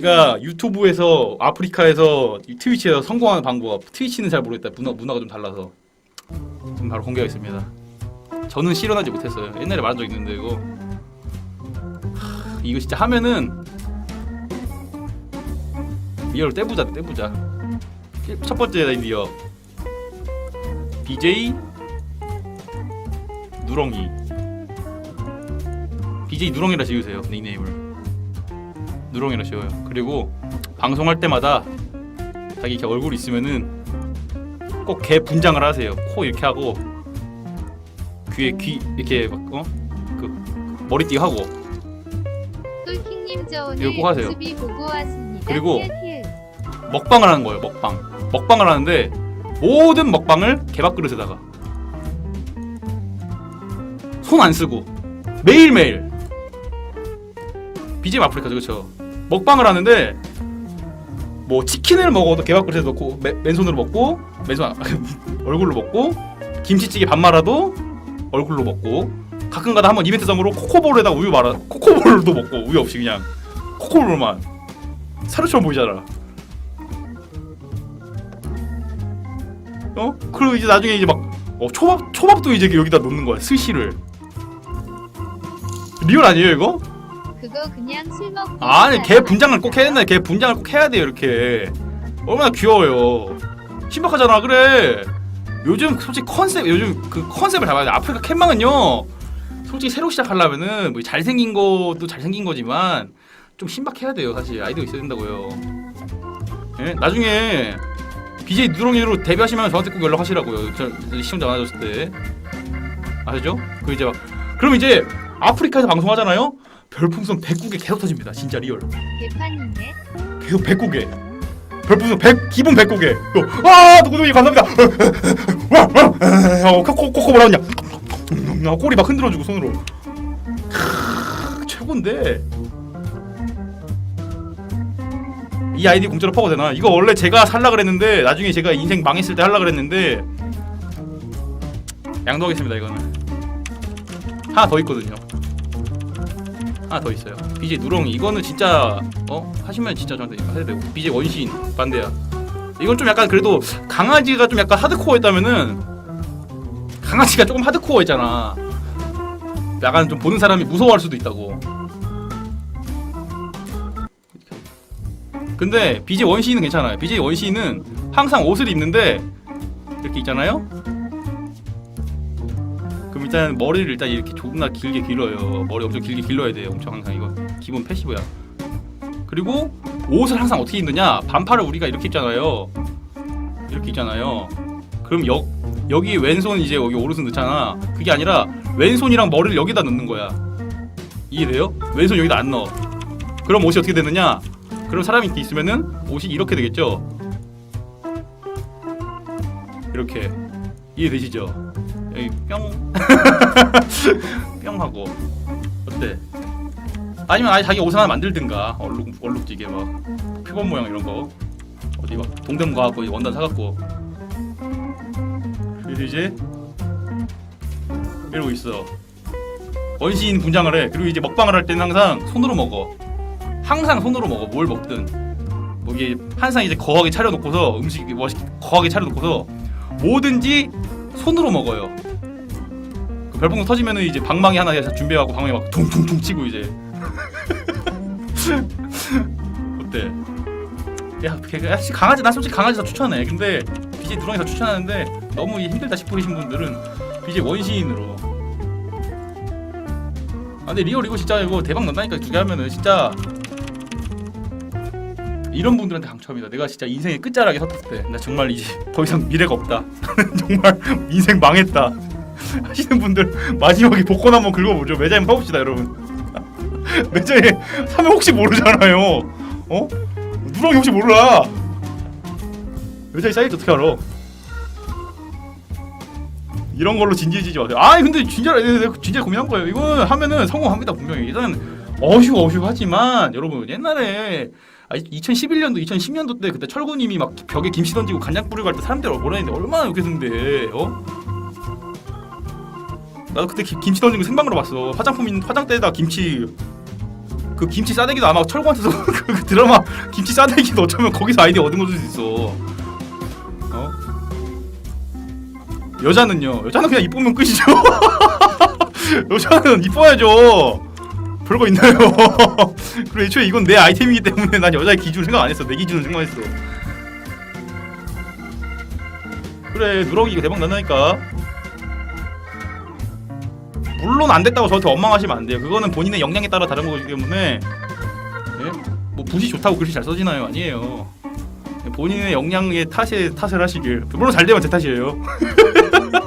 제가 유튜브에서 아프리카에서 이 트위치에서 성공하는 방법 트위치는 잘 모르겠다. 문화, 문화가 좀 달라서. 지금 바로 공개하겠습니다. 저는 실현하지 못했어요. 옛날에 말한 적 있는데 이거. 하, 이거 진짜 하면은 리얼 떼보자 떼보자. 일- 첫 번째 아이디어. BJ 누렁이. BJ 누렁이라 지으세요 닉네임을 누렁이라 지어요 그리고 방송할 때마다 자기 이렇게 얼굴 있으면은 꼭 개 분장을 하세요 코 이렇게 하고 귀에 귀 이렇게 막 어? 그 머리띠 하고 똘킹님 저 이거 꼭 하세요. 수비 보고 왔습니다. 그리고 히읗, 히읗. 먹방을 하는 거예요 먹방 먹방을 하는데 모든 먹방을 개밥그릇에다가 손 안 쓰고 매일매일 BGM 아프리카죠 그쵸 먹방을 하는데 뭐 치킨을 먹어도 개밥그릇에 넣고 맨- 맨손으로 먹고 맨손 아, 얼굴로 먹고 김치찌개 밥 말아도 얼굴로 먹고 가끔가다 한번 이벤트성으로 코코볼에다가 우유 말아 코코볼도 먹고 우유 없이 그냥 코코볼만 사료처럼 보이잖아 어? 그리고 이제 나중에 이제 막 어, 초밥 초밥도 이제 여기다 놓는 거야 스시를 리얼 아니에요 이거? 그거 그냥 술 먹고 아니. 걔 분장을 꼭 해야 된다 걔 분장을 꼭 해야 돼요 이렇게. 얼마나 귀여워요. 신박하잖아 그래. 요즘 솔직히 컨셉 요즘 그 컨셉을 잡아야 돼. 아프리카 캔망은요 솔직히 새로 시작하려면은 뭐 잘생긴 것도 잘생긴 거지만 좀 신박해야 돼요 사실. 아이디어 있어야 된다고요. 예? 나중에 BJ 누렁이로 데뷔하시면 저한테 꼭 연락하시라고요. 저 이제 시험 전화줬을 때. 아시죠? 그 이제 막 그럼 이제 아프리카에서 방송하잖아요 별풍선 109개 계속 터집니다 진짜 리얼. 개판이네. 계속 109개. 별풍선 100 기본 109개. 와 누구누구 감사합니다. 와 코코 뭐라 하냐. 꼬리 막 흔들어주고 손으로. 크, 최고인데. 이 아이디 공짜로 퍼고 되나? 이거 원래 제가 살라 그랬는데 나중에 제가 인생 망했을 때 할라 그랬는데 양도하겠습니다 이거는. 하나 더 있거든요 하나 더 있어요. BJ 누렁이 이거는 진짜 어 하시면 진짜 저한테 해야 되고 BJ 원신 반대야. 이건 좀 약간 그래도 강아지가 좀 약간 하드코어했다면은 강아지가 조금 하드코어했잖아. 약간 좀 보는 사람이 무서워할 수도 있다고. 근데 BJ 원시는 괜찮아요. BJ 원시는 항상 옷을 입는데 이렇게 있잖아요. 그럼 일단 머리를 일단 이렇게 존나 길게 길러요. 머리 엄청 길게 길러야 돼요. 엄청 항상 이거 기본 패시브야. 그리고 옷을 항상 어떻게 입느냐? 반팔을 우리가 이렇게 입잖아요. 이렇게 입잖아요. 그럼 여, 여기 왼손 이제 여기 오른손 넣잖아. 그게 아니라 왼손이랑 머리를 여기다 넣는 거야. 이해돼요? 왼손 여기다 안 넣어. 그럼 옷이 어떻게 되느냐? 그럼 사람이 있으면은 옷이 이렇게 되겠죠? 이렇게 이해되시죠? 여기 뿅. 뿅 하고. 어때? 아니면 아예 자기 옷 하나 만들든가. 얼룩 얼룩지게 막 표범 모양 이런 거. 어디 막 동대문 가갖고 원단 사갖고. 그래서 이제 이러고 있어. 원시인 분장을 해. 그리고 이제 먹방을 할 때는 항상 손으로 먹어. 항상 손으로 먹어. 뭘 먹든. 뭐 이게 항상 이제 거하게 차려놓고서 음식 멋있게 거하게 차려놓고서 뭐든지 손으로 먹어요 그 별풍선 터지면은 이제 방망이 하나 준비하고 방망이 막 퉁퉁퉁 치고 이제 어때? 야, 걔- 야, 씨, 강아지 나 솔직히 강아지 다 추천해. 근데 BJ 누렁이 다 추천하는데 너무 힘들다 싶으신 분들은 BJ 원시인으로. 아, 근데 리얼 이거 진짜 이거 대박 난다니까 두 개 하면은 진짜 이런 분들한테 강추합니다. 내가 진짜 인생의 끝자락에 섰을 때, 나 정말 이제 더 이상 미래가 없다. 정말 인생 망했다. 하시는 분들 마지막에 복권 한번 긁어보죠. 매장에 파봅시다, 여러분. 매장에 사면 혹시 모르잖아요. 어? 누렁이 혹시 몰라. 매장에 쌓일지 어떻게 알아? 이런 걸로 진지해지지 마세요. 아니 근데 진짜 내가 진짜 고민한 거예요. 이거 하면은 성공합니다 분명히. 일단 어휴 어휴 하지만 여러분 옛날에 아, 2011년도 2010년도 때 그때 철구님이 막 벽에 김치 던지고 간장 뿌리고 할 때 사람들이 뭐라 했는데 얼마나 욕했는데 어? 나도 그때 김, 김치 던진 거 생방으로 봤어. 화장품 있는 화장대에다 김치 그 김치 싸대기도 아마 철구한테서 그, 그 드라마 김치 싸대기도 어쩌면 거기서 아이디어 얻은 걸 수도 있어. 어? 여자는요. 여자는 그냥 이쁘면 끝이죠. 여자는 이뻐야죠. 별거 있나요? 그리고 애초에 이건 내 아이템이기 때문에 난 여자의 기준을 생각 안 했어. 내 기준을 생각했어. 그래 이거 대박 난다니까. 물론 안 됐다고 저한테 원망하시면 안 돼요. 그거는 본인의 역량에 따라 다른 거기 때문에 예? 뭐 붓이 좋다고 글씨 잘 써지나요? 아니에요. 본인의 역량의 탓에 탓을 하시길. 물론 잘 되면 제 탓이에요.